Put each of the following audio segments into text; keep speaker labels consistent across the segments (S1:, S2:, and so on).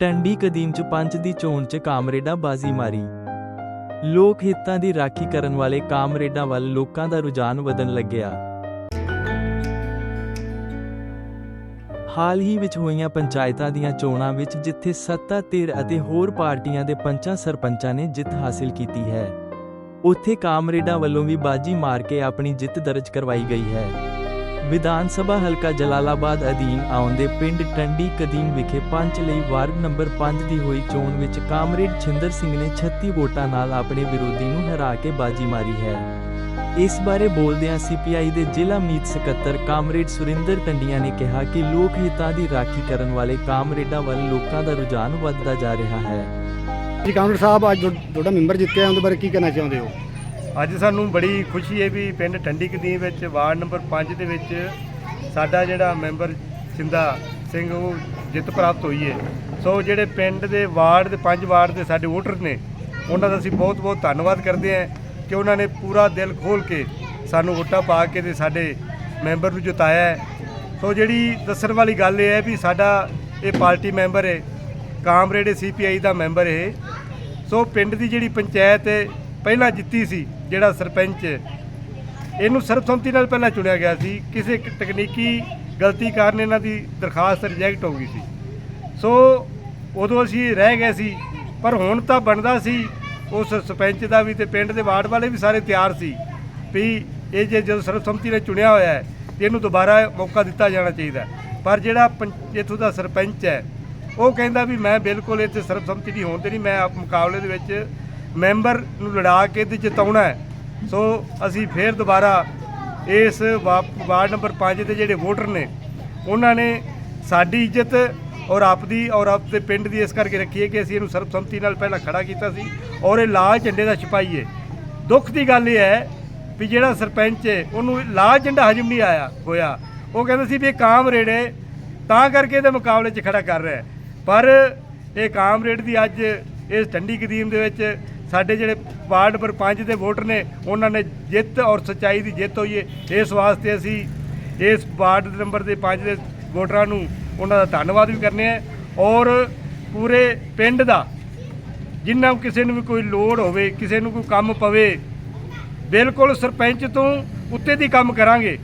S1: ਟੰਡੀ ਕਦੀਮ ਚ ਪੰਚ ਦੀ ਚੋਣ ਚ ਕਾਮਰੇਡਾਂ ਬਾਜ਼ੀ ਮਾਰੀ। ਲੋਕ ਹਿੱਤਾਂ ਦੀ ਰਾਖੀ ਕਰਨ ਵਾਲੇ ਕਾਮਰੇਡਾਂ ਵੱਲ ਲੋਕਾਂ ਦਾ ਰੁਝਾਨ ਵਧਣ ਲੱਗਿਆ। ਹਾਲ ਹੀ ਵਿੱਚ ਹੋਈਆਂ ਪੰਚਾਇਤਾਂ ਦੀਆਂ ਚੋਣਾਂ ਵਿੱਚ ਜਿੱਥੇ ਸੱਤਾ, ਧਿਰ ਅਤੇ ਹੋਰ ਪਾਰਟੀਆਂ ਦੇ ਪੰਚਾਂ ਸਰਪੰਚਾਂ ਨੇ ਜਿੱਤ ਹਾਸਲ ਕੀਤੀ ਹੈ, ਉੱਥੇ ਕਾਮਰੇਡਾਂ ਵੱਲੋਂ ਵੀ ਬਾਜੀ ਮਾਰ ਕੇ ਆਪਣੀ ਜਿੱਤ ਦਰਜ ਕਰਵਾਈ ਗਈ ਹੈ। ਵਿਧਾਨ ਸਭਾ ਹਲਕਾ ਜਲਾਲਾਬਾਦ ਅਧੀਨ ਆਉਂਦੇ ਪਿੰਡ ਟੰਡੀ ਕਦੀਮ ਵਿਖੇ ਪੰਚ ਲਈ ਵਾਰਡ ਨੰਬਰ 5 ਦੀ ਹੋਈ ਚੋਣ ਵਿੱਚ ਕਾਮਰੇਡ ਛਿੰਦਰ ਸਿੰਘ ਨੇ 36 ਵੋਟਾਂ ਨਾਲ ਆਪਣੇ ਵਿਰੋਧੀ ਨੂੰ ਹਰਾ ਕੇ ਬਾਜੀ ਮਾਰੀ ਹੈ। ਇਸ ਬਾਰੇ ਬੋਲਦਿਆਂ ਸੀਪੀਆਈ ਦੇ ਜ਼ਿਲ੍ਹਾ ਮੀਤ ਸਕੱਤਰ ਕਾਮਰੇਡ ਸੁਰਿੰਦਰ ਟੰਡੀਆਂ ਨੇ ਕਿਹਾ ਕਿ ਲੋਕ ਹਿੱਤਾਂ ਦੀ ਰਾਖੀ ਕਰਨ ਵਾਲੇ ਕਾਮਰੇਡਾਂ ਵੱਲ ਲੋਕਾਂ ਦਾ ਰੁਝਾਨ ਵੱਧਦਾ ਜਾ ਰਿਹਾ ਹੈ।
S2: ਜੀ ਕਾਉਂਟਰ ਸਾਹਿਬ, ਅੱਜ ਤੁਹਾਡਾ ਮੈਂਬਰ ਜਿੱਤਿਆ, ਉਹਦੇ ਬਾਰੇ ਕੀ ਕਹਿਣਾ ਚਾਹੁੰਦੇ ਹੋ?
S3: ਅੱਜ ਸਾਨੂੰ ਬੜੀ ਖੁਸ਼ੀ ਹੈ ਵੀ ਪਿੰਡ ਟੰਡੀ ਕਦੀਮ ਵਿੱਚ ਵਾਰਡ ਨੰਬਰ 5 ਦੇ ਵਿੱਚ ਸਾਡਾ ਜਿਹੜਾ ਮੈਂਬਰ ਸਿੰਦਾ ਸਿੰਘ ਉਹ ਜਿੱਤ ਪ੍ਰਾਪਤ ਹੋਈ ਹੈ। ਸੋ ਜਿਹੜੇ ਪਿੰਡ ਦੇ ਵਾਰਡ ਦੇ ਪੰਜ ਵਾਰਡ ਦੇ ਸਾਡੇ ਵੋਟਰ ਨੇ, ਉਹਨਾਂ ਦਾ ਅਸੀਂ ਬਹੁਤ ਬਹੁਤ ਧੰਨਵਾਦ ਕਰਦੇ ਹਾਂ ਕਿ ਉਹਨਾਂ ਨੇ ਪੂਰਾ ਦਿਲ ਖੋਲ ਕੇ ਸਾਨੂੰ ਵੋਟਾਂ ਪਾ ਕੇ ਤੇ ਸਾਡੇ ਮੈਂਬਰ ਨੂੰ ਜਿਤਾਇਆ ਹੈ। ਸੋ ਜਿਹੜੀ ਦੱਸਣ ਵਾਲੀ ਗੱਲ ਇਹ ਹੈ ਵੀ ਸਾਡਾ ਇਹ ਪਾਰਟੀ ਮੈਂਬਰ ਹੈ, ਕਾਮਰੇਡ ਸੀਪੀਆਈ ਦਾ ਮੈਂਬਰ ਇਹ। ਸੋ ਪਿੰਡ ਦੀ ਜਿਹੜੀ ਪੰਚਾਇਤ ਪਹਿਲਾਂ ਜਿੱਤੀ ਸੀ ਜਿਹੜਾ ਸਰਪੰਚ, ਇਹਨੂੰ ਸਰਬਸੰਮਤੀ ਨਾਲ ਪਹਿਲਾਂ ਚੁਣਿਆ ਗਿਆ ਸੀ। ਕਿਸੇ ਇੱਕ ਤਕਨੀਕੀ ਗਲਤੀ ਕਾਰਨ ਇਹਨਾਂ ਦੀ ਦਰਖਾਸਤ ਰਿਜੈਕਟ ਹੋ ਗਈ ਸੀ। ਸੋ ਉਦੋਂ ਅਸੀਂ ਰਹਿ ਗਏ ਸੀ, ਪਰ ਹੁਣ ਤਾਂ ਬਣਦਾ ਸੀ, ਉਸ ਸਰਪੰਚ ਦਾ ਵੀ ਤੇ ਪਿੰਡ ਦੇ ਵਾਰਡ ਵਾਲੇ ਵੀ ਸਾਰੇ ਤਿਆਰ ਸੀ ਵੀ ਇਹ ਜੇ ਜਦੋਂ ਸਰਬਸੰਮਤੀ ਨੇ ਚੁਣਿਆ ਹੋਇਆ ਹੈ, ਤੇ ਇਹਨੂੰ ਦੁਬਾਰਾ ਮੌਕਾ ਦਿੱਤਾ ਜਾਣਾ ਚਾਹੀਦਾ ਪਰ ਜਿਹੜਾ ਪੰਚ- ਇੱਥੋਂ ਦਾ ਸਰਪੰਚ ਹੈ, ਉਹ ਕਹਿੰਦਾ ਵੀ ਮੈਂ ਬਿਲਕੁਲ ਇੱਥੇ ਸਰਬਸੰਮਤੀ ਨਹੀਂ ਹੋਣ ਦੇਣੀ, ਮੈਂ ਆਪ ਮੁਕਾਬਲੇ ਦੇ ਵਿੱਚ ਮੈਂਬਰ ਨੂੰ ਲੜਾ ਕੇ ਤੇ ਜਿਤਾਉਣਾ ਹੈ। ਸੋ ਅਸੀਂ ਫੇਰ ਦੁਬਾਰਾ ਇਸ ਵਾ- ਵਾਰਡ ਨੰਬਰ 5 ਦੇ ਜਿਹੜੇ ਵੋਟਰ ਨੇ, ਉਹਨਾਂ ਨੇ ਸਾਡੀ ਇੱਜ਼ਤ ਔਰ ਆਪਦੀ ਔਰ ਆਪਦੇ ਪਿੰਡ ਦੀ ਇਸ ਕਰਕੇ ਰੱਖੀ ਹੈ ਕਿ ਅਸੀਂ ਇਹਨੂੰ ਸਰਬਸੰਮਤੀ ਨਾਲ ਪਹਿਲਾਂ ਖੜਾ ਕੀਤਾ ਸੀ ਔਰ ਇਹ ਲਾਲ ਝੰਡੇ ਦਾ ਸਿਪਾਹੀ ਹੈ। ਦੁੱਖ ਦੀ ਗੱਲ ਇਹ ਹੈ ਵੀ ਜਿਹੜਾ ਸਰਪੰਚ ਹੈ, ਉਹਨੂੰ ਲਾਲ ਝੰਡਾ ਹਜਮ ਨਹੀਂ ਆਇਆ, ਹੋਇਆ। ਉਹ ਕਹਿੰਦਾ ਸੀ ਵੀ ਇਹ ਕਾਮਰੇਡ ਹੈ, ਤਾਂ ਕਰਕੇ ਇਹਦੇ ਮੁਕਾਬਲੇ 'ਚ ਖੜਾ ਕਰ ਰਿਹਾ ਪਰ ਇਹ ਕਾਮਰੇਡ ਦੀ ਅੱਜ ਇਸ ਠੰਡੀ ਕਦੀਮ ਦੇ ਵਿੱਚ ਸਾਡੇ ਜਿਹੜੇ ਵਾਰਡ ਨੰਬਰ 5 ਦੇ ਵੋਟਰ ਨੇ, ਉਹਨਾਂ ਨੇ ਜਿੱਤ ਔਰ ਸੱਚਾਈ ਦੀ ਜਿੱਤ ਹੋਈ ਹੈ ਇਸ ਵਾਸਤੇ ਅਸੀਂ ਇਸ ਵਾਰਡ ਨੰਬਰ ਦੇ 5 ਦੇ ਵੋਟਰਾਂ ਨੂੰ ਉਹਨਾਂ ਦਾ ਧੰਨਵਾਦ ਵੀ ਕਰਨੇ ਆ। ਔਰ ਪੂਰੇ ਪਿੰਡ ਦਾ ਜਿੰਨਾ ਕਿਸੇ ਨੂੰ ਵੀ ਕੋਈ ਲੋੜ ਹੋਵੇ, ਕਿਸੇ ਨੂੰ ਕੋਈ ਕੰਮ ਪਵੇ, ਬਿਲਕੁਲ ਸਰਪੰਚ ਤੋਂ ਉੱਤੇ ਦੀ ਕੰਮ ਕਰਾਂਗੇ।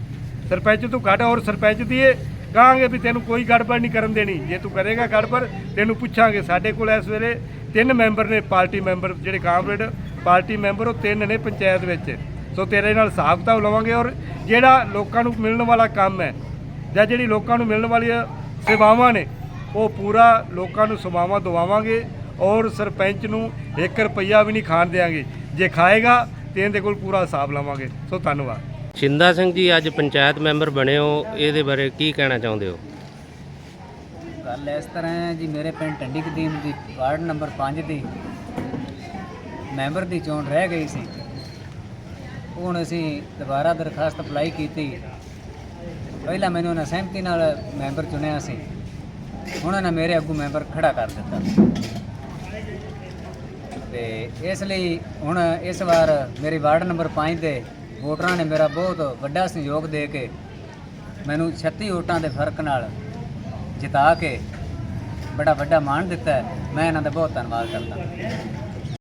S3: ਸਰਪੰਚ ਤੋਂ ਘੱਟ ਔਰ ਸਰਪੰਚ ਦੀ ਇਹ ਕਹਾਂਗੇ ਵੀ ਤੈਨੂੰ ਕੋਈ ਗੜਬੜ ਨਹੀਂ ਕਰਨ ਦੇਣੀ। ਜੇ ਤੂੰ ਕਰੇਗਾ ਗੜਬੜ, ਤੈਨੂੰ ਪੁੱਛਾਂਗੇ ਸਾਡੇ ਕੋਲ ਇਸ ਵੇਲੇ। ਤਿੰਨ ਮੈਂਬਰ ਨੇ ਪਾਰਟੀ ਮੈਂਬਰ ਜਿਹੜੇ ਕਾਮਰੇਡ, ਪਾਰਟੀ ਮੈਂਬਰ ਉਹ ਤਿੰਨ ਨੇ ਪੰਚਾਇਤ ਵਿੱਚ। ਸੋ ਤੇਰੇ ਨਾਲ ਹਿਸਾਬ ਕਿਤਾਬ ਲਵਾਂਗੇ ਔਰ ਜਿਹੜਾ ਲੋਕਾਂ ਨੂੰ ਮਿਲਣ ਵਾਲਾ ਕੰਮ ਹੈ ਜਾਂ ਜਿਹੜੀ ਲੋਕਾਂ ਨੂੰ ਮਿਲਣ ਵਾਲੀਆਂ ਸੇਵਾਵਾਂ ਨੇ, ਉਹ ਪੂਰਾ ਲੋਕਾਂ ਨੂੰ ਸੇਵਾਵਾਂ ਦਵਾਵਾਂਗੇ ਔਰ ਸਰਪੰਚ ਨੂੰ 1 ਰੁਪਈਆ ਵੀ ਨਹੀਂ ਖਾਣ ਦੇਵਾਂਗੇ ਜੇ ਖਾਏਗਾ ਤੇ ਇਹਦੇ ਕੋਲ ਪੂਰਾ ਹਿਸਾਬ ਲਵਾਂਗੇ। ਸੋ ਧੰਨਵਾਦ।
S4: ਸ਼ਿੰਦਾ ਸਿੰਘ ਜੀ, ਅੱਜ ਪੰਚਾਇਤ ਮੈਂਬਰ ਬਣੇ ਹੋ, ਇਹਦੇ ਬਾਰੇ ਕੀ ਕਹਿਣਾ ਚਾਹੁੰਦੇ ਹੋ?
S5: ਗੱਲ ਇਸ ਤਰ੍ਹਾਂ ਹੈ ਜੀ, ਮੇਰੇ ਪਿੰਡ ਟੰਡੀ ਕਦੀਮ ਦੀ ਵਾਰਡ ਨੰਬਰ 5 ਦੀ ਮੈਂਬਰ ਦੀ ਚੋਣ ਰਹਿ ਗਈ ਸੀ। ਹੁਣ ਅਸੀਂ ਦੁਬਾਰਾ ਦਰਖਾਸਤ ਅਪਲਾਈ ਕੀਤੀ। ਪਹਿਲਾਂ ਮੈਨੂੰ ਉਹਨਾਂ ਸਹਿਮਤੀ ਨਾਲ ਮੈਂਬਰ ਚੁਣਿਆ ਸੀ। ਹੁਣ ਉਹਨਾਂ ਮੇਰੇ ਅੱਗੂ ਮੈਂਬਰ ਖੜਾ ਕਰ ਦਿੱਤਾ। ਤੇ ਇਸ ਲਈ ਹੁਣ ਇਸ ਵਾਰ ਮੇਰੇ ਵਾਰਡ ਨੰਬਰ 5 ਦੇ ਵੋਟਰਾਂ ਨੇ ਮੇਰਾ ਬਹੁਤ ਵੱਡਾ ਸਹਿਯੋਗ ਦੇ ਕੇ ਮੈਨੂੰ 36 ਵੋਟਾਂ ਦੇ ਫ਼ਰਕ ਨਾਲ ਜਿਤਾ ਕੇ ਬੜਾ ਵੱਡਾ ਮਾਣ ਦਿੱਤਾ ਹੈ। ਮੈਂ ਇਹਨਾਂ ਦਾ ਬਹੁਤ ਧੰਨਵਾਦ ਕਰਦਾ